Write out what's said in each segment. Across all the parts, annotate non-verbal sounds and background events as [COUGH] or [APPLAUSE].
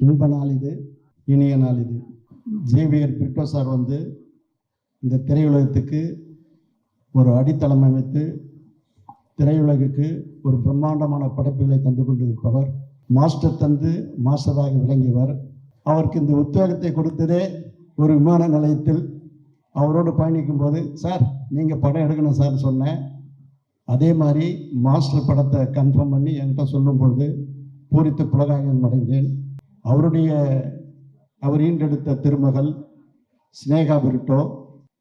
இன்ப நாள் இது இனிய நாள் இது ஜேவியர் பிரிட்டோ சார் வந்து இந்த திரையுலகத்துக்கு ஒரு அடித்தளம் அமைத்து திரையுலகுக்கு ஒரு பிரம்மாண்டமான படைப்புகளை தந்து கொண்டு இருப்பவர் மாஸ்டர் தந்து மாஸ்டராக விளங்கியவர். அவருக்கு இந்த உத்வேகத்தை கொடுத்ததே ஒரு விமான நிலையத்தில் அவரோடு பயணிக்கும் போது சார் நீங்கள் படம் எடுக்கணும் சார் சொன்னேன். அதே மாதிரி மாஸ்டர் படத்தை கன்ஃபார்ம் பண்ணி என்கிட்ட சொல்லும் பொழுது பூரித்து புலகாயம் அடைந்தேன். அவருடைய அவர் ஈண்டெடுத்த திருமகள் ஸ்னேகா பிரிட்டோ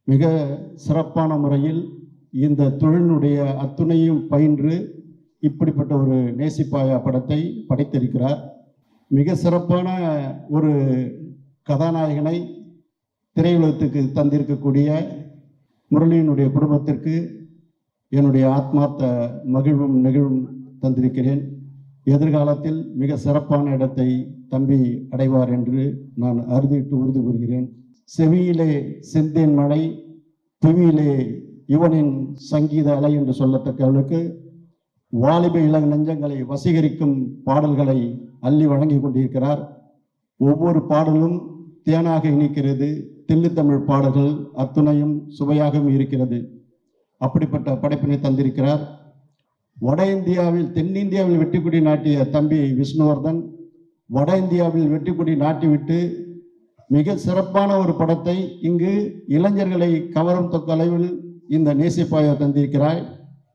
மிக சிறப்பான முறையில் இந்த தொழிலினுடைய அத்துணையும் பயின்று இப்படிப்பட்ட ஒரு நேசிப்பாயா படத்தை படைத்திருக்கிறார். மிக சிறப்பான ஒரு கதாநாயகனை திரையுலகத்துக்கு தந்திருக்கக்கூடிய முரளியினுடைய குடும்பத்திற்கு என்னுடைய ஆத்மார்த்த மகிழ்வும் நெகிழ்வும் தந்திருக்கிறேன். எதிர்காலத்தில் மிக சிறப்பான இடத்தை தம்பி அடைவார் என்று நான் அறுதிட்டு உறுதி கூறுகிறேன். செவியிலே செந்தேன் மழை புவியிலே யுவனின் சங்கீத அலை என்று சொல்லத்தக்கவளுக்கு வாலிப இளம் நெஞ்சங்களை வசீகரிக்கும் பாடல்களை அள்ளி வழங்கி கொண்டிருக்கிறார். ஒவ்வொரு பாடலும் தேனாக இணைக்கிறது தெல்லுத்தமிழ் பாடல்கள் அத்துணையும் சுவையாகவும் இருக்கிறது. அப்படிப்பட்ட படைப்பினை தந்திருக்கிறார். வட இந்தியாவில் தென்னிந்தியாவில் வெற்றிக்குடி நாட்டிய தம்பி விஷ்ணுவர்தன் வட இந்தியாவில் வெற்றிக்குடி நாட்டிவிட்டு மிக சிறப்பான ஒரு படத்தை இங்கு இளைஞர்களை கவரும் தொக்க அளவில் இந்த நேசிப்பாயா தந்திருக்கிறாய்.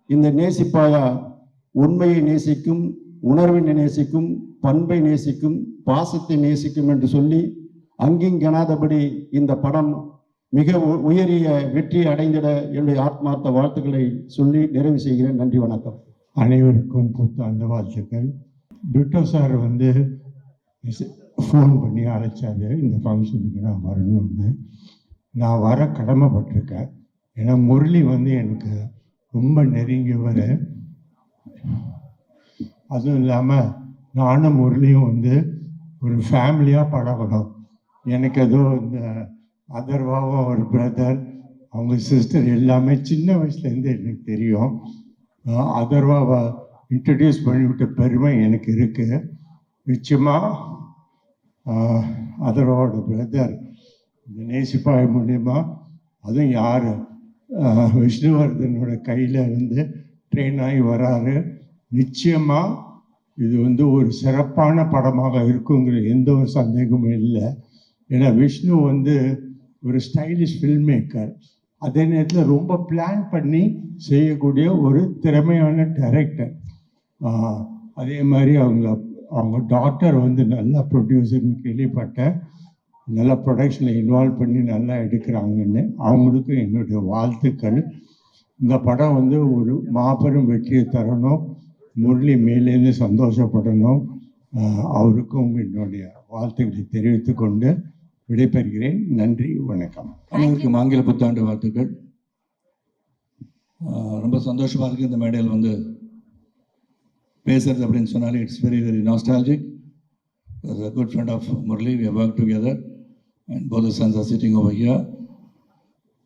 இந்த நேசிப்பாயா உண்மையை நேசிக்கும் உணர்வினை நேசிக்கும் பண்பை நேசிக்கும் பாசத்தை நேசிக்கும் என்று சொல்லி அங்கிங்கெனாதபடி இந்த படம் மிக உ- உயரிய வெற்றி அடைந்திட என்னுடைய ஆத்மார்த்த வாழ்த்துக்களை சொல்லி நிறைவு செய்கிறேன். நன்றி வணக்கம். அனைவருக்கும் புத்தாண்டு வாழ்த்துக்கள். பிரிட்டோ சார் வந்து ஃபோன் பண்ணி அழைச்சாரு. இந்த ஃபங்க்ஷனுக்கு நான் வரணும்னு. நான் வர கடமைப்பட்டிருக்கேன். ஏன்னா முரளி வந்து எனக்கு ரொம்ப நெருங்கியவர். அதுவும் இல்லாமல் நானும் முரளியும் வந்து ஒரு ஃபேமிலியாக பழகணும். எனக்கு ஏதோ இந்த அதர்வாவும் ஒரு பிரதர் அவங்க சிஸ்டர் எல்லாமே சின்ன வயசுலேருந்து எனக்கு தெரியும். அதர்வாவை இன்ட்ரடியூஸ் பண்ணிவிட்ட பெருமை எனக்கு இருக்குது நிச்சயமாக அதரோட பிரதர் இந்த நேசிப்பாய் மூலியமா அதுவும் யார்? விஷ்ணுவர்தனோட கையில் வந்து ட்ரெயின் ஆகி வராரு. நிச்சயமாக இது வந்து ஒரு சிறப்பான படமாக இருக்குங்கிற எந்த ஒரு சந்தேகமும் இல்லை. ஏன்னா விஷ்ணு வந்து ஒரு ஸ்டைலிஷ் ஃபில்ம் மேக்கர் அதே நேரத்தில் ரொம்ப பிளான் பண்ணி செய்யக்கூடிய ஒரு திறமையான டைரக்டர் அதே மாதிரி அவங்க அவங்க டாக்டர் வந்து நல்லா ப்ரொடியூசர்னு கேள்விப்பட்டேன் நல்லா ப்ரொடக்ஷனில் இன்வால்வ் பண்ணி நல்லா எடுக்கிறாங்கன்னு அவங்களுக்கும் என்னுடைய வாழ்த்துக்கள். இந்த படம் வந்து ஒரு மாபெரும் வெற்றியை தரணும். முரளி மேலேருந்து சந்தோஷப்படணும். அவருக்கும் என்னுடைய வாழ்த்துக்களை தெரிவித்துக் கொண்டு விடைபெறுகிறேன். நன்றி வணக்கம். அனைவருக்கும் ஆங்கில புத்தாண்டு வாழ்த்துக்கள். ரொம்ப சந்தோஷமாக இருக்குது இந்த மேடையில் வந்து பேசுறது அப்படின்னு சொன்னாலே it's very very nostalgic a good friend of Murali we work together and both sons are sitting over here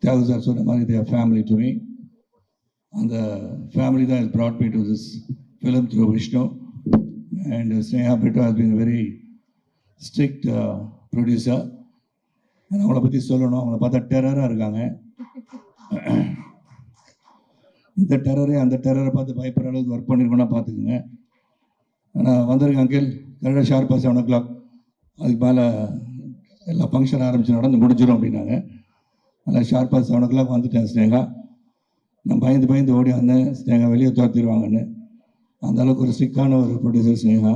Thiyagu sir சொன்ன மாதிரி தேர் ஃபேமிலி டு மீ அந்த ஃபேமிலி தான் is brought me to this film through Vishnu and Sneha Britto has been very strict producer அவங்கள பற்றி சொல்லணும் அவங்கள பார்த்தா டெரராக இருக்காங்க இந்த டெரரே அந்த டெரரை பார்த்து பயப்படுற அளவுக்கு ஒர்க் பண்ணியிருக்கோன்னா பார்த்துக்குங்க. ஆனால் வந்திருக்கேன் அங்கிள் கரெக்டாக ஷார்ப்பாக செவன் ஓ கிளாக் அதுக்கு மேலே எல்லா ஃபங்க்ஷன் ஆரம்பிச்சு நடந்து முடிஞ்சிடும் அப்படின்னாங்க. அதில் ஷார்ப்பாக செவன் ஓ கிளாக் வந்துட்டேன் ஸ்னேகா. நான் பயந்து பயந்து ஓடி வந்தேன். ஸ்னேகா வெளியே துரத்திடுவாங்கன்னு அந்த அளவுக்கு ஒரு ஸ்ட்ரிக்டான ஒரு ப்ரொடியூசர் ஸ்னேகா.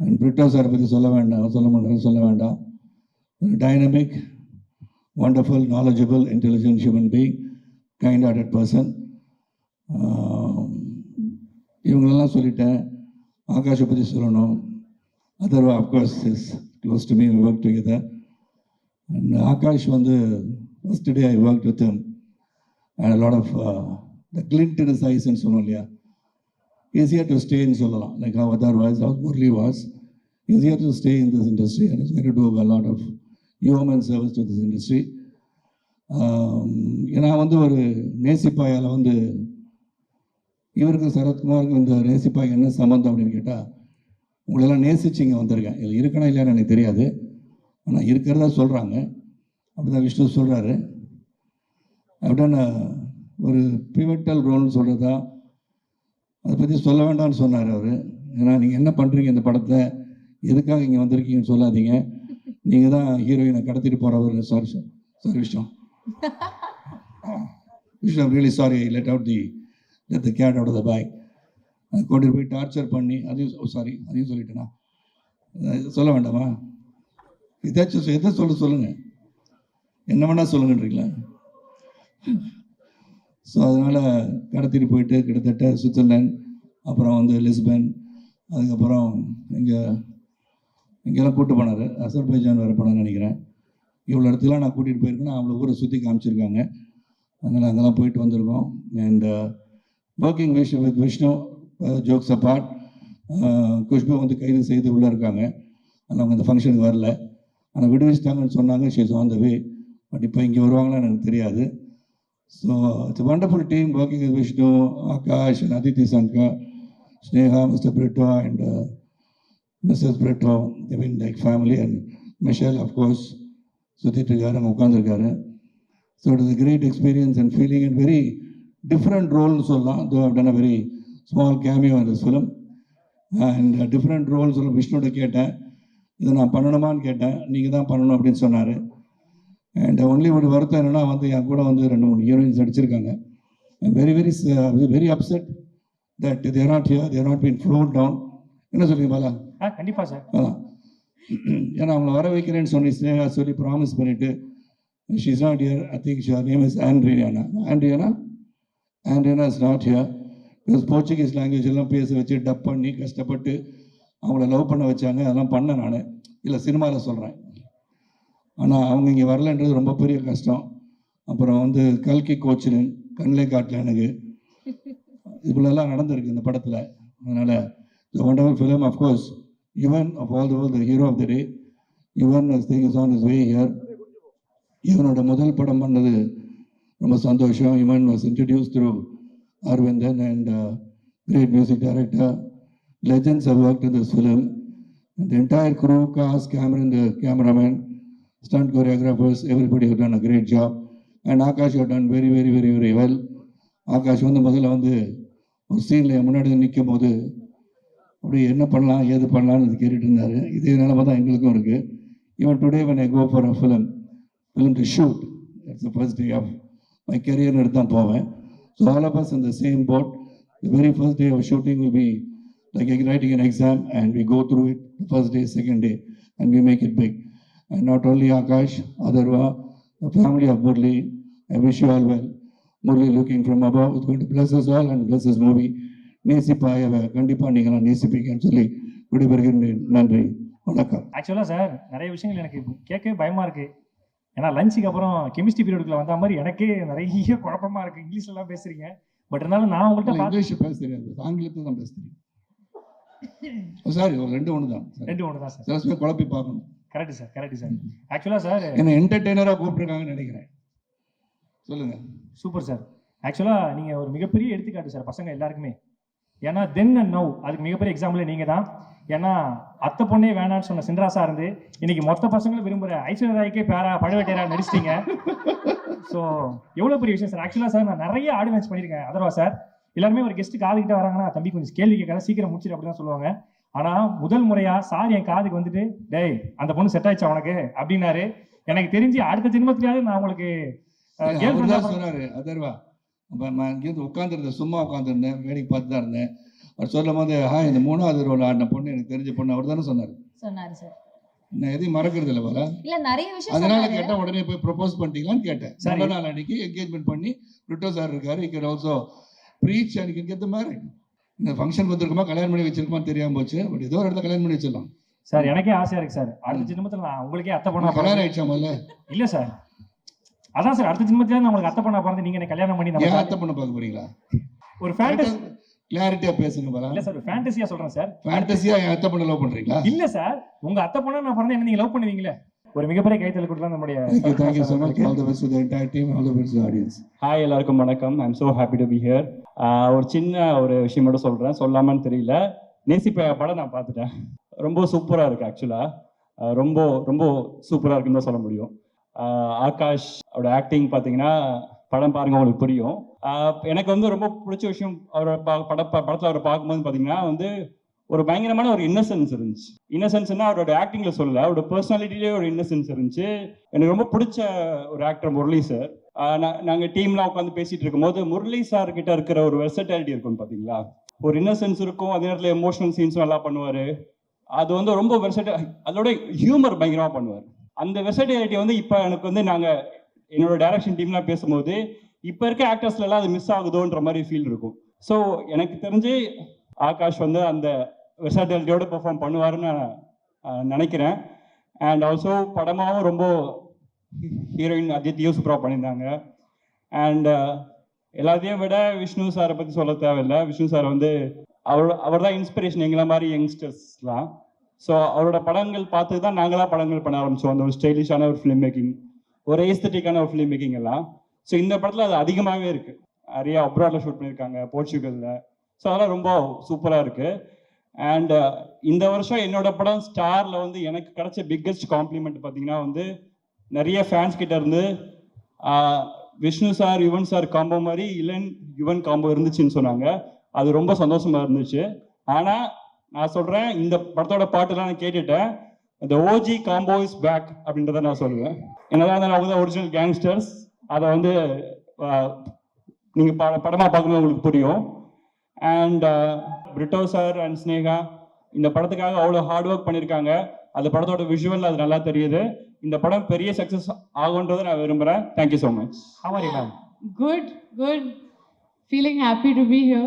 அண்ட் பிரிட்டோ சாரை பற்றி சொல்ல வேண்டாம். சொல்ல மாட்டேன் சொல்ல வேண்டாம். ஒரு dynamic wonderful knowledgeable intelligent human being kind hearted person இவங்களெல்லாம் சொல்லிட்டேன். ஆகாஷை பற்றி சொல்லணும். Atharva of course is close to me work together and Akash வந்து first day I work with and lot of the client in சைஸ்ன்னு சொல்லுவோம் இல்லையா ஈஸியாக to ஸ்டேன்னு சொல்லலாம். Like how other was how Murali was ஈஸியாக to stay in this industry and is going to a lot of human service to this industry ஏன்னா வந்து ஒரு நேசிப்பாயால் வந்து இவருக்கும் சரத்குமாருக்கும் இந்த நேசிப்பாய் என்ன சம்மந்தம் அப்படின்னு கேட்டால் உங்களெல்லாம் நேசிச்சு இங்கே வந்திருக்கேன். இதில் இருக்கணும் இல்லையான்னு எனக்கு தெரியாது. ஆனால் இருக்கிறதா சொல்கிறாங்க அப்படிதான் விஷ்ணு சொல்கிறாரு அப்படின்னா ஒரு பிவட்டல் ரோல்னு சொல்கிறதா அதை பற்றி சொல்ல வேண்டாம்னு சொன்னார் அவர். ஏன்னா நீங்கள் என்ன பண்ணுறீங்க இந்த படத்தை எதுக்காக இங்கே வந்திருக்கீங்கன்னு சொல்லாதீங்க. நீங்கள் தான் ஹீரோயினை கடத்திட்டு போகிறவர் sorry sorry Vishnu. [LAUGHS] Vishnu really sorry let out the the cat out the bag. கொண்டு போய் டார்ச்சர் பண்ணி அதையும் சாரி அதையும் சொல்லிட்டேனா? சொல்ல வேண்டாமா? ஏதாச்சும் எதை சொல்ல சொல்லுங்கள் என்ன வேணால் சொல்லுங்கன்றீங்களா? ஸோ அதனால் கடத்திட்டு போயிட்டு கிட்டத்தட்ட சுவிட்சர்லாந்து அப்புறம் வந்து லிஸ்பன் அதுக்கப்புறம் இங்கே இங்கெல்லாம் கூட்டு போனார். அசர்பைஜான் வேறு போனான்னு நினைக்கிறேன். இவ்வளோ இடத்துலாம் நான் கூட்டிகிட்டு போயிருக்கேன். அவ்வளோ ஊரை சுற்றி காமிச்சிருக்காங்க. அதனால் அங்கெல்லாம் போயிட்டு வந்திருக்கோம். And working wish with Vishnu jokes apart Khushbu வந்து கைது செய்து உள்ளே இருக்காங்க. ஆனால் அவங்க அந்த ஃபங்க்ஷனுக்கு வரல. ஆனால் விடுவிச்சிட்டாங்கன்னு சொன்னாங்க. She's on the way but இப்போ இங்கே வருவாங்களான்னு எனக்கு தெரியாது. So it's wonderful team working with Vishnu Akash and Aditi Shankar Sneha Mr Britto and Mrs Britto mean like family and Michelle of course சுற்றிட்டு இருக்காரு அங்கே உட்காந்துருக்காரு so it is great experience and feeling and very different ரோல்னு சொல்லலாம் though have done a very small cameo in this film and different role சொல்ல விஷ்ணுவோட கேட்டேன். இதை நான் பண்ணணுமான்னு கேட்டேன். நீங்கள் தான் பண்ணணும் அப்படின்னு சொன்னார். அண்ட் ஒன்லி ஒரு வருத்தம் என்னென்னா வந்து என் கூட வந்து ரெண்டு மூணு ஹீரோயின்ஸ் நடிச்சிருக்காங்க. Very very very upset that they're not here they're not been float down என்ன சொல்லுங்க பாலா? ஆ கண்டிப்பா சார் அதான் ஏன்னா அவங்கள வர வைக்கிறேன்னு சொல்லி ஸ்னேகா சொல்லி ப்ராமிஸ் பண்ணிட்டு she's not here I think her name is Andriana Andriana Andriana is not here because Portuguese language எல்லாம் பேச வச்சு டப் பண்ணி கஷ்டப்பட்டு அவங்கள லவ் பண்ண வச்சாங்க. அதெல்லாம் பண்ணேன் நான். இல்லை சினிமாவில் சொல்கிறேன் ஆனால் அவங்க இங்கே வரலன்றது ரொம்ப பெரிய கஷ்டம். அப்புறம் வந்து கல்கி கோச்சின் கண்ணிலே காட்டல எனக்கு. இப்படிலாம் நடந்திருக்கு இந்த படத்தில். அதனால் the wonderful film of course Yuvan of all all world hero of the day Yuvan day, even as thing is on இவனோட முதல் படம் பண்ணது ரொம்ப சந்தோஷம் Imman was introduce through Aravindan and great music director legends have work this film the entire crew cast camera the cameraman stunt choreographers everybody have done a great job and Akash have done very very very very well Akash வந்து முதல்ல வந்து ஒரு சீனில் முன்னாடி நிற்கும் போது அப்படி என்ன பண்ணலாம் ஏது பண்ணலாம்னு கேட்டுட்டு இருந்தார் இதே நிலமை தான் எங்களுக்கும் இருக்குது even today when I go for a film film to shoot it's the first day of my career எடுத்தான் போவேன் so all of us in same boat the very first day of shooting will be like writing an exam and we go through it first day second day and we make it big and not only Akash Atharva family family Murali I I wish you all well. Murli looking from above is going to bless us all and bless this movie. கண்டிப்பாக நீங்கள் நேசிப்பீங்கன்னு சொல்லி விடைபெறுகின்றேன் நன்றி வணக்கம் ஆக்சுவலாக sir நிறைய விஷயங்கள் எனக்கு கேட்க பயமாக இருக்குது ஏன்னா லஞ்சுக்கு அப்புறம் கெமிஸ்ட்ரி பீரியடுக்குள்ள வந்த மாதிரி எனக்கே நிறைய குழப்பமா இருக்கு. இங்கிலீஷ்ல எல்லாம் பேசுறீங்க. பட் இருந்தாலும் நான் உங்கள்கிட்ட இங்கிலீஷ் பேச தெரியாது ஆங்கிலத்தில் தான் பேச தெரியும் [LAUGHS] சாரி ஒரு ரெண்டு ஒன்று தான் ரெண்டு ஒன்று தான் சார். சில குழப்பி பார்க்கணும். கரெக்ட் சார் கரெக்ட் சார் ஆக்சுவலாக சார் என்ன என்டர்டெய்னராக கூப்பிட்டுருக்காங்கன்னு நினைக்கிறேன். சொல்லுங்க. சூப்பர் சார் ஆக்சுவலாக நீங்கள் ஒரு மிகப்பெரிய எடுத்துக்காட்டு சார் பசங்க எல்லாருக்குமே. ஏன்னா தென் அண்ட் நவ் அதுக்கு மிகப்பெரிய எக்ஸாம்பிள் நீங்கள் தான் ஏன்னா அத்தை பொண்ணே வேணாம்னு சொன்ன சின்ராசா இருந்து இன்னைக்கு மொத்த பசங்களும் விரும்புகிற ஐஸ்வர்யா ராய்க்கே பேரா பழுவேட்டையரா நடிச்சிட்டீங்க. ஸோ எவ்வளோ பெரிய விஷயம் சார் ஆக்சுவலாக சார் நான் நிறைய ஆடியன்ஸ் பண்ணியிருக்கேன். அதர்வா சார் எல்லாருமே ஒரு கெஸ்ட் காதுகிட்ட வராங்கன்னா தம்பி கொஞ்சம் கேள்வி கேட்காத சீக்கிரம் முடிச்சிடு அப்படி தான் சொல்லுவாங்க. ஆனால் முதல் முறையாக சார் என் காதுக்கு வந்துட்டு டேய் அந்த பொண்ணு செட் ஆயிடுச்சா உனக்கு? அப்படின்னாரு. எனக்கு தெரிஞ்சு அடுத்த ஜென்மத்திலேயாவது நான் உங்களுக்கு சொன்னாரு அதர்வா. அப்போ நான் இங்கேருந்து உட்காந்துருந்தேன் சும்மா உட்காந்துருந்தேன் வேடிக்கை பார்த்து தான் இருந்தேன். அவர் சொல்லும் போது ஹாய் இந்த மூணாவது ரோல் ஆடின பொண்ணு எனக்கு தெரிஞ்ச பொண்ணு. அவர் தானே சொன்னார். சொன்னாரு சார். நான் எதையும் மறக்கிறது இல்லை வர இல்ல நிறைய விஷயம் அதனால சொன்னாரு கேட்டா உடனே போய் ப்ரொபோஸ் பண்ணிட்டீங்களான்னு கேட்டேன். நல்ல நாள் அன்னைக்கு என்கேஜ்மெண்ட் பண்ணி ரிட்டோ சார் இருக்காரு. இ கேன் ஆல்சோ ப்ரீச் அன்னைக்கு கெட் மேரேஜ் இந்த ஃபங்க்ஷன் வந்திருக்குமா கல்யாணம் பண்ணி வச்சிருக்குமா தெரியாம போச்சு. பட் ஏதோ ஒரு இடத்துல கல்யாணம் பண்ணி வச்சிடலாம். சார் எனக்கே ஆசையா இருக்கு சார். அடுத்த ஜென்மத்தில் நான் உங்களுக்கே அத்தை பண்ணா கல்யாணம் ஆயிடுச்சா முதல்ல? இல்ல சார். அதான் சார் அடுத்த ஜென்மத்திலே நான் உங்களுக்கு அத்தை பண்ணா பிறந்து நீங்க கல்யாணம் பண்ணி நம்ம அத்தை பண்ண பார்க்க போறீங்களா? ஒரு ஃபேண்டஸ் கிளாரிட்டியா பேசுங்க பாரா இல்ல சார் ஒரு ஃபேண்டஸியா சொல்றேன் சார். ஃபேண்டசியா என் அத்தை பண்ண லவ் பண்றீங்களா? இல்ல சார் உங்க அத்தை பொண்ணா நான் பிறந்தா என்ன நீங்க லவ் பண்ணுவீங்களே? ஒரு மிகப்பெரிய கைத்தல் கொடுக்கலாம் நம்முடைய Thank you, thank you so much. All the best to the entire team, all the best to the audience. Hi எல்லாருக்கும் வணக்கம். I'm so happy to be here ஒரு சின்ன ஒரு விஷயம் மட்டும் சொல்கிறேன் சொல்லாமன்னு தெரியல. நேசிப்ப படம் நான் பார்த்துட்டேன். ரொம்ப சூப்பராக இருக்கு ஆக்சுவலாக ரொம்ப ரொம்ப சூப்பராக இருக்குன்னு தான் சொல்ல முடியும். ஆகாஷ் அவரோட ஆக்டிங் பார்த்தீங்கன்னா படம் பாருங்க உங்களுக்கு புரியும். எனக்கு வந்து ரொம்ப பிடிச்ச விஷயம் அவரை பட படத்தில் அவரை பார்க்கும்போது பார்த்தீங்கன்னா வந்து ஒரு பயங்கரமான ஒரு இன்னசென்ஸ் இருந்துச்சு. இன்னசென்ஸ்னா அவரோட ஆக்டிங்ல சொல்லல அவரோட பர்சனாலிட்டிலேயே ஒரு இன்னசென்ஸ் இருந்துச்சு. எனக்கு ரொம்ப பிடிச்ச ஒரு ஆக்டர் முரளி சார். நாங்கள் டீம்லாம் உட்காந்து பேசிட்டு இருக்கும்போது முரளி சார் கிட்ட இருக்கிற ஒரு வெர்சட்டாலிட்டி இருக்கும் பார்த்தீங்களா? ஒரு இன்னசென்ஸ் இருக்கும் அதே நேரத்தில் எமோஷனல் சீன்ஸும் நல்லா பண்ணுவார். அது வந்து ரொம்ப வெர்சட்டா அதோட ஹியூமர் பயங்கரமாக பண்ணுவார். அந்த வெர்சட்டாலிட்டி வந்து இப்போ எனக்கு வந்து நாங்கள் என்னோட டைரக்ஷன் டீம்லாம் பேசும்போது இப்போ இருக்க ஆக்டர்ஸ்லாம் அது மிஸ் ஆகுதோன்ற மாதிரி ஃபீல் இருக்கும். ஸோ எனக்கு தெரிஞ்சு ஆகாஷ் வந்து அந்த வெர்சாட்டிலிட்டியோட பெர்ஃபார்ம் பண்ணுவாருன்னு நான் நினைக்கிறேன். அண்ட் ஆல்சோ படமாகவும் ரொம்ப ஹீரோயின் அதித்தியும் சூப்பராக பண்ணியிருந்தாங்க. அண்ட் எல்லாத்தையும் விட விஷ்ணு சாரை பற்றி சொல்ல தேவையில்லை. விஷ்ணு சார் வந்து அவர் அவர் தான் இன்ஸ்பிரேஷன் எங்களை மாதிரி யங்ஸ்டர்ஸ்லாம் ஸோ அவரோட படங்கள் பார்த்து தான் நாங்களாம் படங்கள் பண்ண ஆரம்பிச்சோம். அந்த ஒரு ஸ்டைலிஷான ஒரு ஃபிலிம் மேக்கிங் ஒரு ஏஸ்தட்டிக்கான ஒரு ஃபிலிம் மேக்கிங் எல்லாம். ஸோ இந்த படத்தில் அது அதிகமாகவே இருக்குது நிறைய அப்ராடில் ஷூட் பண்ணியிருக்காங்க போர்ச்சுகல்ல. ஸோ அதெல்லாம் ரொம்ப சூப்பராக இருக்குது அண்ட் இந்த வருஷம் என்னோட படம் ஸ்டாரில் வந்து எனக்கு கிடைச்ச பிக்கஸ்ட் காம்ப்ளிமெண்ட் பார்த்தீங்கன்னா வந்து நிறைய ஃபேன்ஸ் கிட்ட இருந்து Vishnu sir Yuvan sir combo மாதிரி இளன் யுவன் காம்போ இருந்துச்சுன்னு சொன்னாங்க. அது ரொம்ப சந்தோஷமாக இருந்துச்சு. ஆனால் நான் சொல்றேன் இந்த படத்தோட பாட்டுலாம் நான் கேட்டுட்டேன். இந்த ஓஜி காம்போ இஸ் பேக் அப்படின்றத நான் சொல்லுவேன். என்னதான் இருந்தாலும் அவங்க தான் ஒரிஜினல் கேங்ஸ்டர்ஸ் அதை வந்து ஆஹ், நீங்க ப- படமா பார்க்கும்போது உங்களுக்கு புரியும். And Britto sir and Sneha இந்த படத்துக்காக அவ்வளோ ஹார்ட் ஒர்க் பண்ணியிருக்காங்க. அந்த படத்தோட விஷுவல் அது நல்லா தெரியுது. இந்த படம் பெரிய சக்ஸஸ் ஆகுன்றதை நான் விரும்புகிறேன் thank you so much ஆமாரி ma'am Good, good. Feeling happy to be here.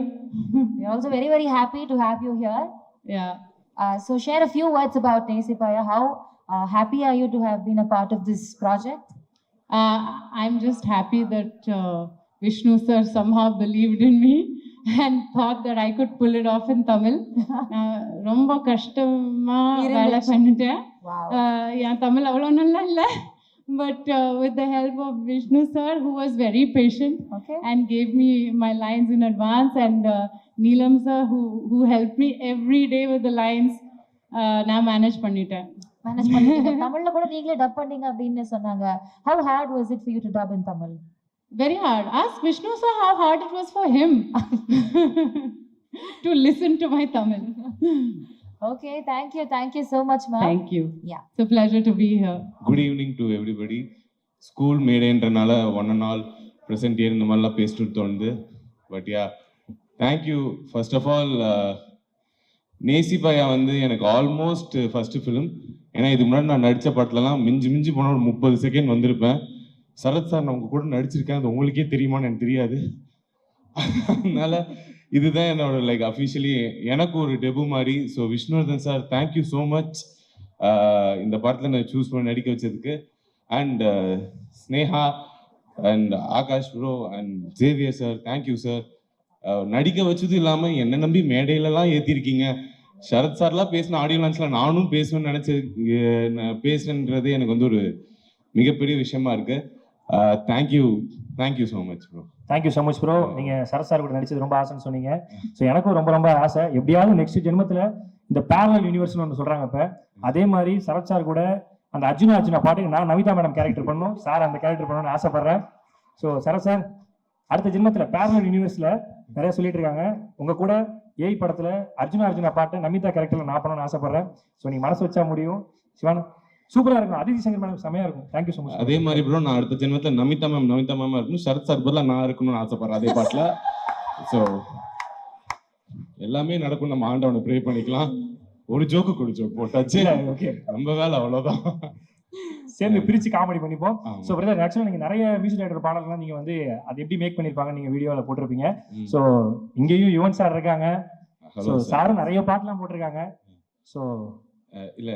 We're also very, very happy to have you here. yeah. Uh, so, share a few words about Nesipaya. How uh, happy are you to have been a part of this project? Uh, I'm just happy that uh, Vishnu sir somehow believed in me [LAUGHS] and thought that I could pull it off in Tamil. Uh, ரொம்ப கஷ்டமா வேலை இருந்துச்சு. பண்ணிட்டேன் Wow. Uh, என் தமிழ் அவ்வளோ நல்லா இல்லை But with the help of Vishnu sir who was very patient okay. and gave me my lines in advance and uh, Neelam sir who, who helped me every day with the lines uh, நான் manage பண்ணிட்டேன் [LAUGHS] manage பண்ணிட்டீங்க தமிழ்ல கூட நீங்களே dub பண்ணீங்க அப்படின்னு சொன்னாங்க how hard was it for you to dub in tamil Very hard. Ask Vishnu sir how hard it was for him [LAUGHS] to listen to my Tamil. [LAUGHS] okay thank you thank you so much ma'am. Thank you. Yeah. It's a pleasure to be here. Good evening to everybody school மேடேன்றனால one and all present here இந்த மாதிரிலாம் பேசிட்டு தோணுது. But yeah thank you first of all Nesippaya வந்து எனக்கு almost first film ஏன்னா இதுக்கு முன்னாடி நான் நடித்த படத்துலலாம் மிஞ்சி மிஞ்சி போனால் ஒரு முப்பது செகண்ட் வந்திருப்பேன். சரத் சார் நான் உங்க கூட நடிச்சிருக்கேன் அது உங்களுக்கே தெரியுமான்னு எனக்கு தெரியாது. [LAUGHS] அதனால இதுதான் என்னோட லைக் அஃபிஷியலி எனக்கு ஒரு டெபு மாதிரி. So Vishnuvardhan sir thank you so much இந்த படத்தில் நான் சூஸ் பண்ணி நடிக்க வச்சதுக்கு. And Sneha and Akash bro and Xavier sir thank you sir நடிக்க வச்சது இல்லாமல் என்ன நம்பி மேடையிலலாம் ஏற்றிருக்கீங்க சரத் சார்லாம் பேசின ஆடியோ லான்ச்சில் நானும் பேசுவேன்னு நினச்சி பேசுனன்றது எனக்கு வந்து ஒரு மிகப்பெரிய விஷயமா இருக்குது thank you thank you so much bro thank you so much bro நீங்க சரத் சார் கூட நடிச்சது ரொம்ப ஆசைன்னு சொன்னீங்க. ஸோ எனக்கும் ரொம்ப ரொம்ப ஆசை. எப்படியாவது நெக்ஸ்ட் ஜென்மத்துல இந்த பேரல் யூனிவர்ஸ்னு ஒன்று சொல்றாங்க இப்ப. அதே மாதிரி சரத் சார் கூட அந்த அர்ஜுனா அர்ஜுனா பாட்டுக்கு நான் நவிதா மேடம் கேரக்டர் பண்ணணும். சார் அந்த கேரக்டர் பண்ணணும்னு ஆசைப்படுறேன். ஸோ சரத் சார் அடுத்த ஜென்மத்துல பேரல் யூனிவர்ஸ்ல நிறைய சொல்லிட்டு இருக்காங்க. உங்க கூட ஏய் படத்துல அர்ஜுனா அர்ஜுனா பாட்டு நமிதா கேரக்டர்ல நான் பண்ணணும்னு ஆசைப்படுறேன். ஸோ நீங்க மனசு வச்சா முடியும். சிவான் சூப்பரா இருக்கும். அதிதி சங்கர் மேடம் செமையா இருக்கும். தேங்க்யூ ஸோ மச் அதே மாதிரி ப்ரோ நான் அடுத்த ஜென்மத்தில் நமிதா மேம் நமிதா மேம் இருக்கணும். சரத் சார் பதிலாக நான் இருக்கணும்னு ஆசைப்படுறேன் அதே பாட்டில். ஸோ எல்லாமே நடக்கும். நம்ம ஆண்டவனை ப்ரே பண்ணிக்கலாம். ஒரு ஜோக்கு கொடு ஜோக் போட்டாச்சு. ஓகே நம்ம வேலை அவ்வளோதான் சேர்ந்து பிரிச்சு காமெடி பண்ணிப்போம். ஸோ பிரதர் ஆக்சுவலாக நீங்கள் நிறைய மியூசிக் டைரக்டர் பாடல்கள்லாம் நீங்கள் வந்து அது எப்படி மேக் பண்ணியிருப்பாங்க நீங்கள் வீடியோவில் போட்டிருப்பீங்க. ஸோ இங்கேயும் யுவன் சார் இருக்காங்க. ஸோ சாரும் நிறைய பாட்டுலாம் போட்டிருக்காங்க. ஸோ இல்ல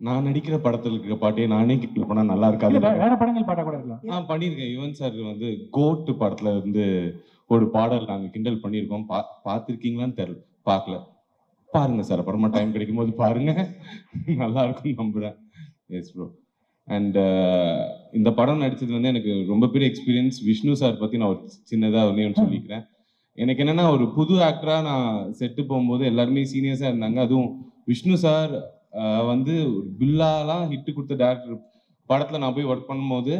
நான் நடிக்கிற படத்துல இருக்கிற பாட்டே நானே கிட்ட பண்ணா நல்லா இருக்காது வேற படங்கள் பாட்டா கூட இருக்கலாம். ஆ பண்ணியிருக்கேன் யுவன் சார் வந்து கோட்டு படத்துல இருந்து ஒரு பாடல் நாங்க கிண்டல் பண்ணியிருக்கோம். பா பார்த்துருக்கீங்களான்னு தெரியல. பார்க்கல. பாருங்க சார் அப்புறமா டைம் கிடைக்கும் போது பாருங்க. நல்லா இருக்கும்னு நம்புறேன். எஸ் ப்ரோ அண்ட் இந்த படம் நடிச்சது வந்து எனக்கு ரொம்ப பெரிய எக்ஸ்பீரியன்ஸ் விஷ்ணு சார் பத்தி நான் ஒரு சின்னதா ஒன்னே ஒன்று சொல்லிக்கிறேன். எனக்கு என்னன்னா ஒரு புது ஆக்டரா நான் செட்டு போகும்போது எல்லாருமே சீனியர்ஸா இருந்தாங்க. அதுவும் விஷ்ணு சார் வந்து பில்லாலாம் ஹிட் கொடுத்த டேரக்டர் படத்தில் நான் போய் ஒர்க் பண்ணும்போது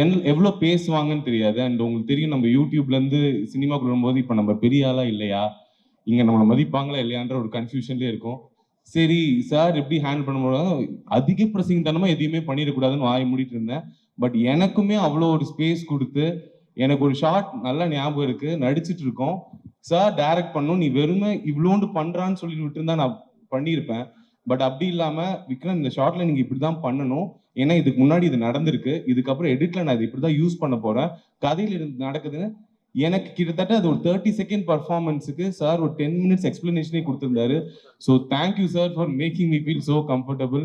என் எவ்வளோ பேசுவாங்கன்னு தெரியாது. அண்ட் உங்களுக்கு தெரியும் நம்ம யூடியூப்லேருந்து சினிமாக்குள்ள வரும்போது இப்போ நம்ம பெரிய ஆளாக இல்லையா? இங்கே நம்மளை மதிப்பாங்களா இல்லையான்ற ஒரு கன்ஃபியூஷன்லேயே இருக்கும். சரி சார் எப்படி ஹேண்டில் பண்ணும்போது அதிக பிரசிங்கத்தனமா எதையுமே பண்ணிடக்கூடாதுன்னு வாய் மூடிட்டு இருந்தேன். பட் எனக்குமே அவ்வளோ ஒரு ஸ்பேஸ் கொடுத்து எனக்கு ஒரு ஷார்ட் நல்ல ஞாபகம் இருக்கு. நடிச்சிட்டு இருக்கோம். சார் டைரக்ட் பண்ணும். நீ வெறுமை இவ்வளோண்டு பண்றான்னு சொல்லிட்டு விட்டுருந்தா நான் பண்ணியிருப்பேன். பட் அப்படி இல்லாம விக்ரம் இந்த ஷார்ட்ல நீங்க இப்படிதான் பண்ணணும். ஏன்னா இதுக்கு முன்னாடி இது நடந்திருக்கு. இதுக்கப்புறம் எடிட்ல நான் இது இப்படிதான் யூஸ் பண்ண போறேன். கதையில இருந்து நடக்குதுன்னு எனக்கு கிட்டத்தட்ட அது ஒரு தேர்ட்டி செகண்ட் பர்ஃபார்மன்ஸுக்கு சார் ஒரு டென் மினிட்ஸ் எக்ஸ்பிளனேஷனே கொடுத்திருந்தாரு. So thank you sir for making me feel so comfortable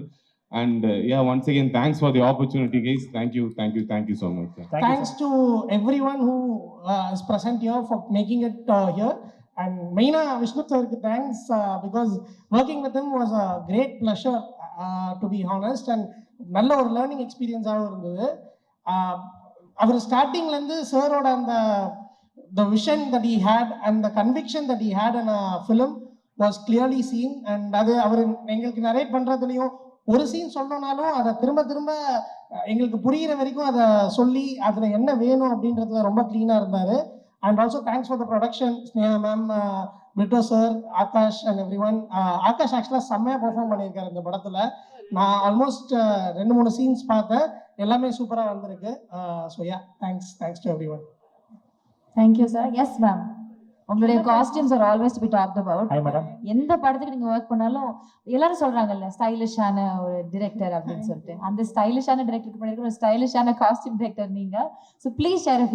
and yeah once again thanks for the opportunity guys thank you thank you thank you so much sir thank you thanks to everyone who uh, is present here for making and மெயினாக விஷ்ணு சாருக்கு thanks because working with him was a great pleasure to be honest and நல்ல ஒரு learning எக்ஸ்பீரியன்ஸாகவும் இருந்தது அவர் ஸ்டார்டிங்லேருந்து சரோட அந்த the vision that he had and the conviction that he had and a film was clearly seen and அது அவர் எங்களுக்கு நிறைய பண்ணுறதுலையும் ஒரு சீன் சொன்னோனாலும் அதை திரும்ப திரும்ப எங்களுக்கு புரிகிற வரைக்கும் அதை சொல்லி அதில் என்ன வேணும் அப்படின்றதுல ரொம்ப க்ளீனாக இருந்தார் and also thanks for the production Sneha ma'am மிட்டோ sir Akash and everyone Akash ஆக்சுவலாக செம்மையாக பெர்ஃபார்ம் பண்ணியிருக்காரு இந்த படத்தில். நான் ஆல்மோஸ்ட் uh, ரெண்டு மூணு சீன்ஸ் பார்த்தேன். எல்லாமே சூப்பராக வந்திருக்கு. So yeah thanks thanks to everyone thank you sir yes ma'am. உங்களுடைய costumes are always to be talked about எந்த படத்துக்கு நீங்க ஒர்க் பண்ணாலும் எல்லாரும் சொல்றாங்கல்ல ஸ்டைலிஷான ஒரு டிரெக்டர் அப்படின்னு சொல்லிட்டு அந்த ஸ்டைலிஷான டிரெக்டருக்கு பண்ணிருக்க ஒரு ஸ்டைலிஷான காஸ்டியூம் டிரெக்டர் நீங்க so please share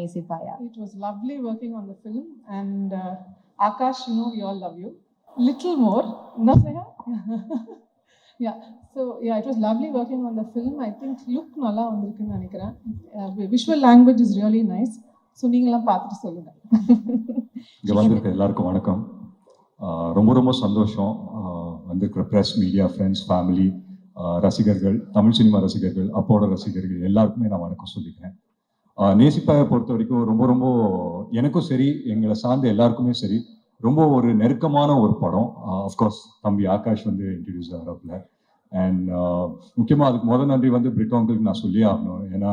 Nesippaya It was lovely working on the film, and uh, Akash, you know, we all love you. Little more, no, Sneha? yeah. So yeah, it was lovely working on the film. I think look நல்லா வந்திருக்குன்னு நினைக்கிறேன். Uh, visual language is really so நீங்களாம் பார்த்துட்டு சொல்லுங்க. இங்கே வந்திருக்க எல்லாருக்கும் வணக்கம். ரொம்ப ரொம்ப சந்தோஷம். வந்திருக்கிற ப்ரெஸ் மீடியா ஃப்ரெண்ட்ஸ் ஃபேமிலி ரசிகர்கள் தமிழ் சினிமா ரசிகர்கள் அப்போட ரசிகர்கள் எல்லாருக்குமே நான் வணக்கம் சொல்லிக்கிறேன். ஆஹ் நேசிப்பாயை பொறுத்த வரைக்கும் ரொம்ப ரொம்ப எனக்கும் சரி எங்களை சார்ந்த எல்லாருக்குமே சரி ரொம்ப ஒரு நெருக்கமான ஒரு படம். அஃப்கோர்ஸ் தம்பி ஆகாஷ் வந்து இன்ட்ரடியூஸ் ஆகிறப்பில் அண்ட் முக்கியமாக அதுக்கு முதல் நன்றி வந்து பிரிட்டோங்களுக்கு நான் சொல்லியே ஆகணும். ஏன்னா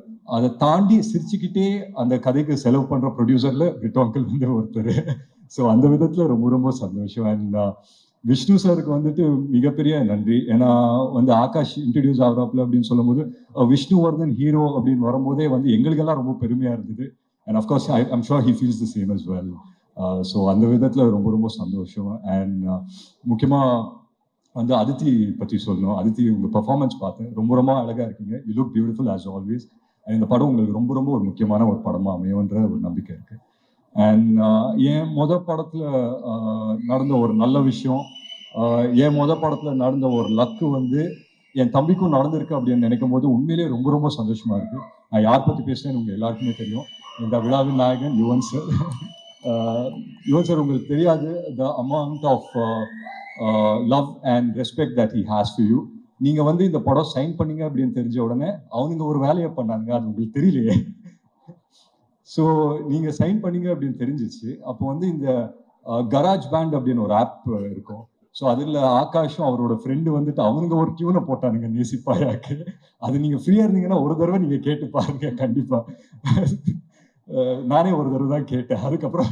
அதை தாண்டி சிரிச்சுக்கிட்டே அந்த கதைக்கு செலவு பண்ற ப்ரொடியூசர்ல பிரிட்டாங்கிள் வந்து ஒருத்தர். ஸோ அந்த விதத்துல ரொம்ப ரொம்ப சந்தோஷம் அண்ட் விஷ்ணு சாருக்கு வந்துட்டு மிகப்பெரிய நன்றி. ஏன்னா வந்து ஆகாஷ் இன்ட்ரடியூஸ் ஆகிறாப்புல அப்படின்னு சொல்லும்போது விஷ்ணுவர்தன் ஹீரோ அப்படின்னு வரும்போதே வந்து எங்களுக்கெல்லாம் ரொம்ப பெருமையா இருந்தது. And of course I I'm sure he feels the same as well so அந்த விதத்துல ரொம்ப ரொம்ப சந்தோஷம். அண்ட் முக்கியமா வந்து அதித்தி பற்றி சொல்லணும். அதித்தி உங்க பர்ஃபார்மன்ஸ் பார்த்தேன். ரொம்ப ரொம்ப அழகா இருக்கீங்க. You look beautiful as always இந்த படம் உங்களுக்கு ரொம்ப ரொம்ப ஒரு முக்கியமான ஒரு படமாக அமையும்ன்ற ஒரு நம்பிக்கை இருக்கு. அண்ட் uh, என் முத படத்தில் uh, நடந்த ஒரு நல்ல விஷயம் uh, என் முத படத்தில் நடந்த ஒரு லக்கு வந்து என் தம்பிக்கும் நடந்திருக்கு அப்படின்னு நினைக்கும் போது உண்மையிலேயே ரொம்ப ரொம்ப சந்தோஷமா இருக்கு. நான் யார் பற்றி பேசுறேன்னு உங்க எல்லாருக்குமே தெரியும். இந்த விழாவின் நாயகன் யுவன் சார். [LAUGHS] யுவன் சார் உங்களுக்கு தெரியாது the amount of love and respect that he has to you நீங்க வந்து இந்த படம் சைன் பண்ணீங்க அப்படின்னு தெரிஞ்ச உடனே அவனுங்க ஒரு வேலையை பண்ணாங்க அது உங்களுக்கு தெரியலையே. ஸோ நீங்க சைன் பண்ணீங்க அப்படின்னு தெரிஞ்சிச்சு. அப்போ வந்து இந்த கராஜ் பேண்ட் அப்படின்னு ஒரு ஆப் இருக்கும். ஸோ அதில் ஆகாஷும் அவரோட ஃப்ரெண்டு வந்துட்டு அவனுங்க ஒரு டியூனை போட்டானுங்க நேசிப்பாயாக்கு. அது நீங்கள் ஃப்ரீயாக இருந்தீங்கன்னா ஒரு தடவை நீங்கள் கேட்டு பாருங்க கண்டிப்பாக நானே ஒரு தடவை தான் கேட்டேன். அதுக்கப்புறம்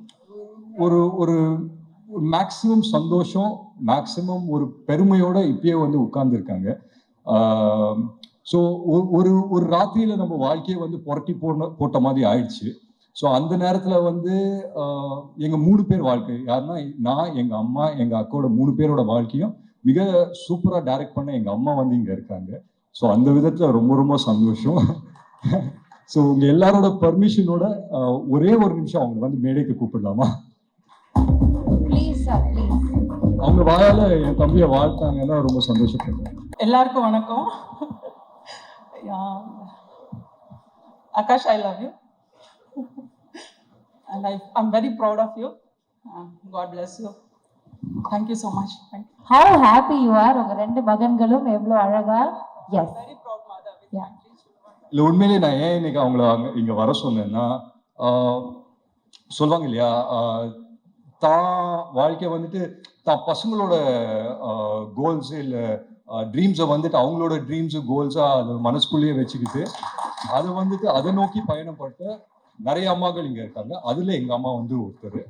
ஒரு ஒரு மேக்சிமம் சந்தோஷம் மேக்சிமம் ஒரு பெருமையோட இப்பயே வந்து உட்கார்ந்துருக்காங்க. ஸோ ஒரு ஒரு ராத்திரியில நம்ம வாழ்க்கையை வந்து புரட்டி போன போட்ட மாதிரி ஆயிடுச்சு. ஸோ அந்த நேரத்தில் வந்து எங்கள் மூணு பேர் வாழ்க்கை யாருன்னா நான் எங்கள் அம்மா எங்கள் அக்காவோட மூணு பேரோட வாழ்க்கையும் மிக சூப்பராக டைரக்ட் பண்ண எங்கள் அம்மா வந்து இங்கே இருக்காங்க. ஸோ அந்த விதத்தில் ரொம்ப ரொம்ப சந்தோஷம். [LAUGHS] ஸோ உங்கள் எல்லாரோட பர்மிஷனோட ஒரே ஒரு நிமிஷம் அவங்க வந்து மேடைக்கு கூப்பிடலாமா? அவங்க வாயால என் தம்பியை வாழ்த்தாங்கன்னா ரொம்ப சந்தோஷப்படுறேன் எல்லாருக்கும் வணக்கம் you. and I, I'm very proud of you. Uh, God bless you. Thank you so much. Thank you. How happy you are உங்க ரெண்டு மகன்களும் எவ்வளவு அழகா எஸ் my three children. இல்ல உண்மையிலேயே நான் ஏன் இன்னைக்கு அவங்கள அங்க இங்க வர சொன்னேன்னா சொல்லுவாங்க இல்லையா தான் வாழ்க்கை வந்துட்டு தான் பசங்களோட கோல்ஸ் இல்லை ட்ரீம்ஸை வந்துட்டு அவங்களோட ட்ரீம்ஸு கோல்ஸாக அது மனசுக்குள்ளேயே வச்சுக்கிட்டு அதை வந்துட்டு அதை நோக்கி பயணப்பட்ட நிறைய அம்மாக்கள் இங்கே இருக்காங்க. அதில் எங்கள் அம்மா வந்து ஒருத்தர்.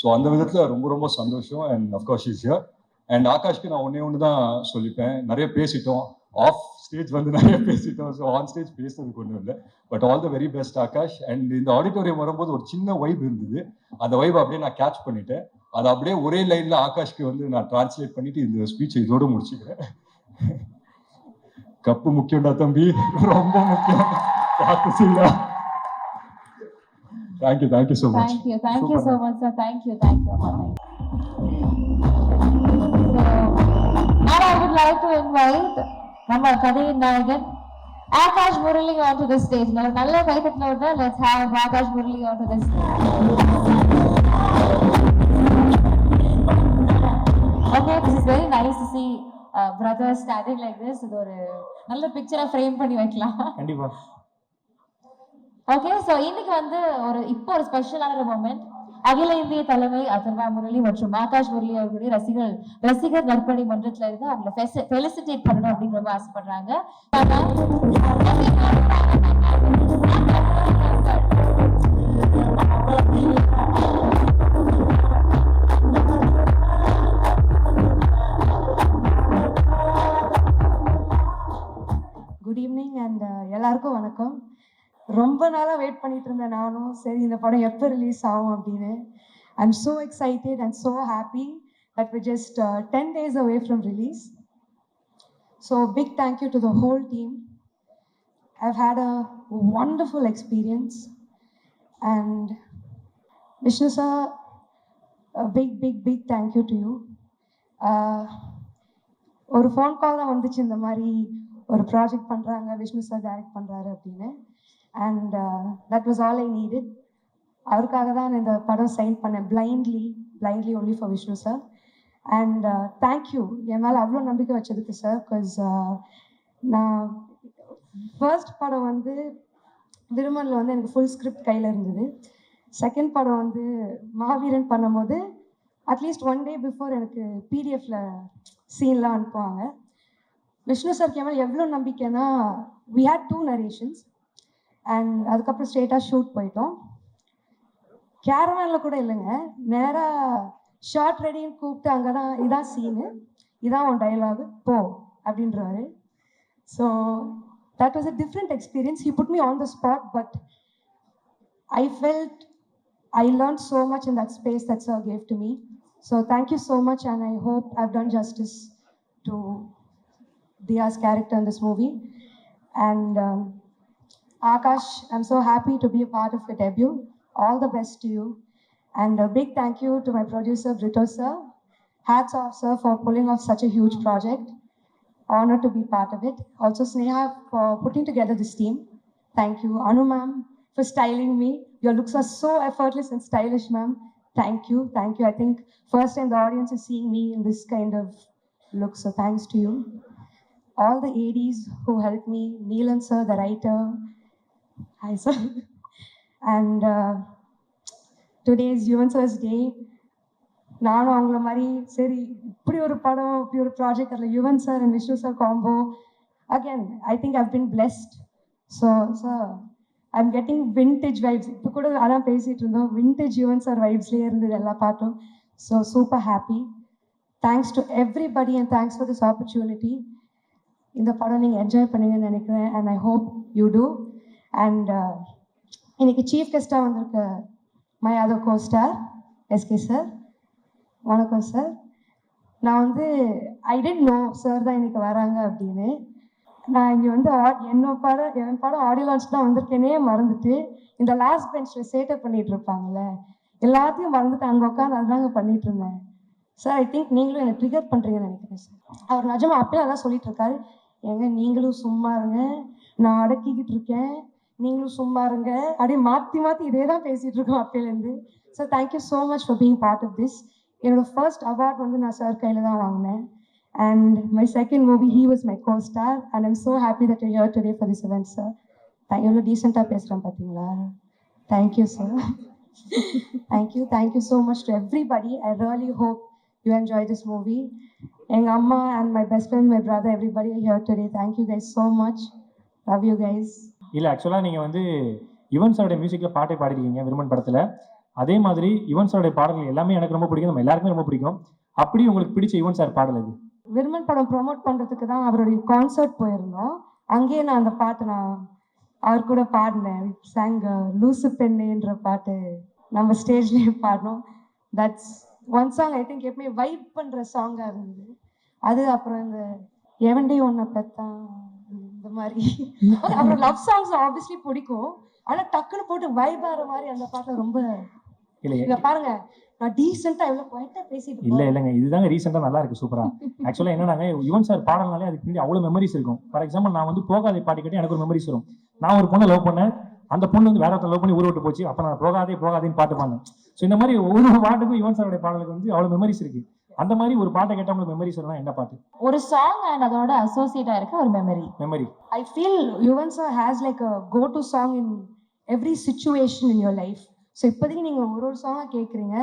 ஸோ அந்த விதத்தில் ரொம்ப ரொம்ப சந்தோஷம். And of course is here and ஆகாஷ்க்கு நான் ஒன்றே ஒன்று தான் சொல்லிப்பேன். நிறைய பேசிட்டோம். ஆஃப் ஸ்டேஜ் வந்து நிறைய பேசிட்டோம். ஸோ ஆன் ஸ்டேஜ் பேசுறதுக்கு ஒன்றும் இல்லை. But all the very best Akash and இந்த ஆடிட்டோரியம் வரும்போது ஒரு சின்ன வைப் இருந்தது. அந்த வைப் அப்படியே நான் கேட்ச் பண்ணிட்டேன். அதை அப்படியே ஒரே லைன்ல ஆகாஷ்க்கு வந்து நான் டிரான்ஸ்லேட் பண்ணிட்டு இந்த ஸ்பீச் இதோட முடிச்சுக்கிறேன். கப்பு முக்கியம்டா தம்பி. ரொம்ப முக்கியம். பார்த்து செய்யலாம் thank you thank you so much. Thank you. Thank you. Amma. So, now I would like to invite நம்ம கதையின் நாயகன் Akash Murali onto the stage. ஒரு நல்ல கைத்தட்டல let's have Akash Murali the stage. Okay, this is very nice to see uh, brothers standing like this. இது ஒரு நல்ல பிக்சரை frame பண்ணி வைக்கலாம் கண்டிப்பா ஓகே ஸோ இன்னைக்கு வந்து ஒரு இப்போ ஒரு ஸ்பெஷலான மொமெண்ட் அகில இந்திய தலைமை அதர்வா முரளி மற்றும் ஆகாஷ் முரளி அவர்களுடைய ரசிகர் ரசிகர் நற்பணி மன்றத்துல இருந்து அவங்களை பெலிசிட்டேட் பண்ணணும் அப்படின்னு ரொம்ப ஆசைப்படுறாங்க குட் ஈவினிங் அண்ட் எல்லாருக்கும் ரொம்ப நாளாக வெயிட் பண்ணிட்டு இருந்தேன் நானும். சரி இந்த படம் எப்போ ரிலீஸ் ஆகும் அப்படின்னு. I am so excited and so happy that we just ten days away from release so big thank you to the whole team I've had a wonderful experience and Vishnu sir big big big thank you to you ஒரு phone call தான் வந்துச்சு இந்த மாதிரி ஒரு project பண்ணுறாங்க Vishnu sir direct பண்ணுறாரு அப்படின்னு. And that was all I needed அவருக்காக தான் நான் இந்த படம் சைன் பண்ணேன். Blindly blindly only for Vishnu sir and thank you என் மேலே அவ்வளோ நம்பிக்கை வச்சதுக்கு சார் பிகாஸ் uh, நான் ஃபர்ஸ்ட் படம் வந்து விருமனில் வந்து எனக்கு ஃபுல் ஸ்கிரிப்ட் கையில் இருந்தது. செகண்ட் படம் வந்து மாவீரன் பண்ணும்போது அட்லீஸ்ட் ஒன் டே பிஃபோர் எனக்கு பிடிஎஃப்ல சீன்லாம் அனுப்புவாங்க. விஷ்ணு சார் கேமல் எவ்வளோ நம்பிக்கைன்னா we had two narrations and அதுக்கப்புறம் ஸ்ட்ரெயிட்டாக ஷூட் போயிட்டோம். கேரவனில் கூட இல்லைங்க. நேராக ஷார்ட் ரெடின்னு கூப்பிட்டு அங்கே தான் இதான் சீனு இதான் உன் டைலாகு போ அப்படின்றாரு. So that was a different experience he put me on the spot but I felt I learn so much in that space that's Sir gave to me so thank you so much and I hope hope done justice to Diya's character in this movie and Akash, I'm so happy to be a part of your debut. All the best to you. And a big thank you to my producer, Brito sir. Hats off, sir, for pulling off such a huge project. Honored to be part of it. Also, Sneha for putting together this team. Thank you. Anu ma'am for styling me. Your looks are so effortless and stylish, ma'am. thank you. Thank you. I think first time the audience is seeing me in this kind of look. So thanks to you. All the ADs who helped me, Neelan sir, the writer. Hi sir. And uh, today is Yuvan sir's day. நானும் அவங்கள மாதிரி சரி இப்படி ஒரு படம் இப்படி ஒரு project அதில் Yuvan sir and Vishnu sir combo again I think I've been blessed so sir I'm getting vintage vibes இப்போ கூட அதான் பேசிகிட்டு இருந்தோம். விண்டேஜ் யுவன் சார் வைப்ஸ்லேயே இருந்தது எல்லா பாட்டும். So super happy thanks to everybody and thanks for this opportunity இந்த படம் நீங்கள் என்ஜாய் பண்ணுங்கன்னு நினைக்கிறேன். And I hope you too and uh, இன்னைக்கு சீஃப் கெஸ்டாக வந்திருக்க my other costar SK sir வணக்கம் சார் நான் வந்து ஐ டென்ட் நோ சார் தான் இன்னைக்கு வராங்க அப்படின்னு. நான் இங்கே வந்து ஆ- என்னோட படம் என் படம் ஆடியோ லான்ச் தான் வந்திருக்கேனே மறந்துட்டு இந்த லாஸ்ட் பெஞ்சில் சேட்டப் பண்ணிட்டு இருப்பாங்கல்ல எல்லாத்தையும் மறந்துட்டு அங்கே உட்காந்து அதுதாங்க பண்ணிட்டு இருந்தேன். சார் ஐ திங்க் நீங்களும் என்னை ட்ரிகர் பண்ணுறீங்கன்னு நினைக்கிறேன் சார் அவர் நிஜமா அப்பயும் அதான் சொல்லிட்டு இருக்காரு. ஏங்க நீங்களும் சும்மா இருங்க. நான் அடக்கிக்கிட்டு இருக்கேன். நீங்களும் சும்மா இருங்க. அப்படியே மாற்றி மாற்றி இதே தான் பேசிகிட்டு இருக்கோம் அப்பையிலேருந்து so thank you so much for being part of this என்னோட ஃபர்ஸ்ட் அவார்ட் வந்து நான் சார் கையில் தான் வாங்கினேன். And my second movie he was my costar and I'm so happy that you here today for this event sir எவ்வளோ டீசெண்டாக பேசுகிறேன் பார்த்தீங்களா thank you sir thank you thank you so much to everybody I really hope you enjoy this movie எங்கள் அம்மா and my best friend my brother everybody here today thank you guys so much love you guys இல்லை ஆக்சுவலாக நீங்கள் வந்து யுவன் மியூசிக்கில் பாட்டை பாடிருக்கீங்க விருமன் படத்தில். அதே மாதிரி யுவன் பாடல்கள் எல்லாமே எனக்கு ரொம்ப பிடிக்கும். நம்ம எல்லாருக்குமே ரொம்ப பிடிக்கும். அப்படி உங்களுக்கு பிடிச்ச யுவன் சார் பாடல் இது விருமன் படம் ப்ரொமோட் பண்ணுறதுக்கு தான் அவருடைய கான்சர்ட் போயிருந்தோம். அங்கேயே நான் அந்த பாட்டு நான் அவர் கூட பாடினேன். சாங் லூசு பெண்ணுன்ற பாட்டு நம்ம ஸ்டேஜ்லேயே பாடினோம். That's one song I think எப்பவுமே வைப் பண்ணுற சாங்காக இருந்தது. அது அப்புறம் இந்த எவன்டி ஒன்றை பெத்தான் இந்த மாதிரி. அப்புறம் லவ் சாங்ஸ் ஆப்வியஸ்லி பிடிக்கும். ஆனால் டக்குன்னு போட்டு வைப் ஆகிற மாதிரி அந்த பாட்டில் ரொம்ப இல்லை பாருங்க நான் டீசெண்டாக எவ்வளோ குவைட்டாக பேசிட்டு இல்லை இல்லைங்க இதுதாங்க ரீசெண்டாக நல்லா இருக்கு சூப்பராக ஆக்சுவலாக என்னன்னாங்க யுவன் சார் பாடல்னாலே அதுக்கு பின்னாடி அவ்வளோ மெமரிஸ் இருக்கும். ஃபார் எக்ஸாம்பிள் நான் வந்து போகாதே பாட்டு கேட்டு எனக்கு ஒரு மெமரிஸ் வரும். நான் ஒரு பொண்ணை லவ் பண்ணேன் அந்த பொண்ணு வந்து வேற ஒருத்தர் லவ் பண்ணி ஊர் விட்டு போச்சு. அப்போ நான் போகாதே போகாதேன்னு பாட்டு பாடினேன். ஸோ இந்த மாதிரி ஒவ்வொரு பாட்டுக்கும் யுவன் சாரோட பாடலுக்கு வந்து அவ்வளோ மெமரிஸ் இருக்கு. அந்த மாதிரி ஒரு பாட்டை உங்களுக்கு மெமரிஸ் வரும்னா என்ன பாட்டு? ஒரு சாங் அண்ட் அதோட அசோசியேட்டா இருக்க ஒரு memory memory I feel Yuvan sir has like a go-to song in every situation in your life. So இப்போதைக்கு நீங்கள் ஒரு ஒரு சாங்காக கேட்குறீங்க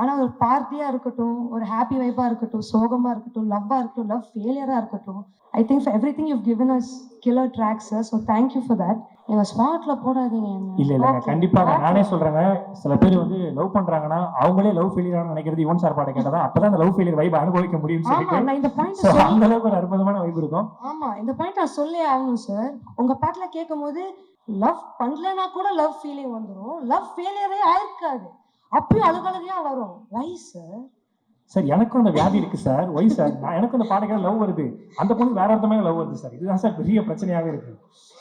ஆனால் ஒரு பார்ட்டியாக இருக்கட்டும் ஒரு ஹாப்பி வைப்பாக இருக்கட்டும் சோகமாக இருக்கட்டும் லவ்வாக இருக்கட்டும் லவ் ஃபெயிலியராக இருக்கட்டும் I think for everything you given us killer tracks sir so thank you for that எங்கள் ஸ்பாட்டில் போடாதீங்க. இல்ல இல்லைங்க Okay. கண்டிப்பாக நானே சொல்றேங்க. சில பேர் வந்து லவ் பண்றாங்கன்னா அவங்களே லவ் ஃபெயிலியர் நினைக்கிறது யுவன் சார் பாட்டை கேட்டதா அப்பதான் அந்த லவ் ஃபெயிலியர் வைப் அனுபவிக்க முடியும்னு ஆமா சொல்லிட்டு இந்த பாயிண்ட் அந்த அளவுக்கு ஒரு அற்புதமான வைப் இருக்கும். ஆமா இந்த பாயிண்ட் நான் சொல்லே ஆகணும் சார் உங்க பாட்டுல கேட்கும் போது லவ் பண்ணலனா கூட லவ் ஃபீலிங் வந்துடும் லவ் ஃபெயிலியரே ஆயிருக்காது. அப்பயும் அழுகழுகையா வரும். வை சார் சார் எனக்கும் அந்த வியாதி இருக்கு சார். Why sir? நான் எனக்கும் அந்த பாட்டை கேட்ட லவ் வருது. அந்த பொண்ணு வேற ஒருத்தமே லவ் வருது சார். இதுதான் சார் பெரிய பிரச்சனையாவே இருக்கு.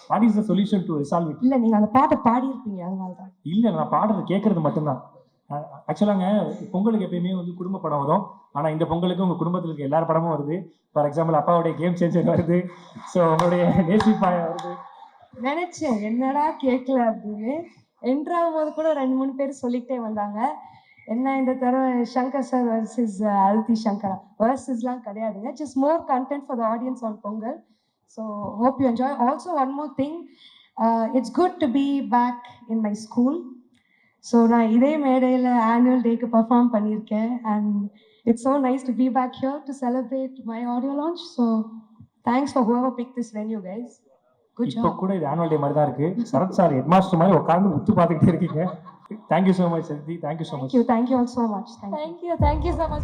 What is the solution to resolve it இல்ல நீங்க அந்த பாட்டை பாடி இருப்பீங்க அதனால தான் இல்ல நான் பாடுறது கேட்கறது மட்டும்தான். ஆக்சுவலாங்க பொங்கலுக்கு எப்பயுமே வந்து குடும்ப படம் வரும். ஆனா இந்த பொங்கலுக்கு உங்க குடும்பத்தில் இருக்க எல்லா படமும் வருது. ஃபார் எக்ஸாம்பிள் அப்பாவுடைய கேம் சேஞ்சர் வருது. ஸோ உங்களுடைய நேசிப்பாய வருது. நினைச்சேன் என்னடா கேட்கல அப்படின்னு. என்ட்ராகும் போது கூட ரெண்டு மூணு பேர் சொல்லிக்கிட்டே வந்தாங்க. என்ன இந்த தடவை சங்கர் சார் வர்சஸ் அல்தி சங்கரா? வர்சஸ்லாம் கிடையாதுங்க. Just more content for the audience on Pongal so hope you enjoy also one more thing it's good to be back in my school so நான் இதே மேடையில் ஆனுவல் டேக்கு பர்ஃபார்ம் பண்ணியிருக்கேன். And it's so nice to be back here to celebrate my audio launch so thanks for whoever pick this venue guys இப்போ கூட இது annual day மாதிரி தான் இருக்கு. சரத் சார் ஹெட் மாஸ்டர் மாதிரி உட்காந்து உத்து பார்த்துக்கிட்டே இருக்கீங்க. Thank you so much, Santhi. Thank you so much. Thank you. Thank you all so much. Thank, you. Thank you. Thank you so much.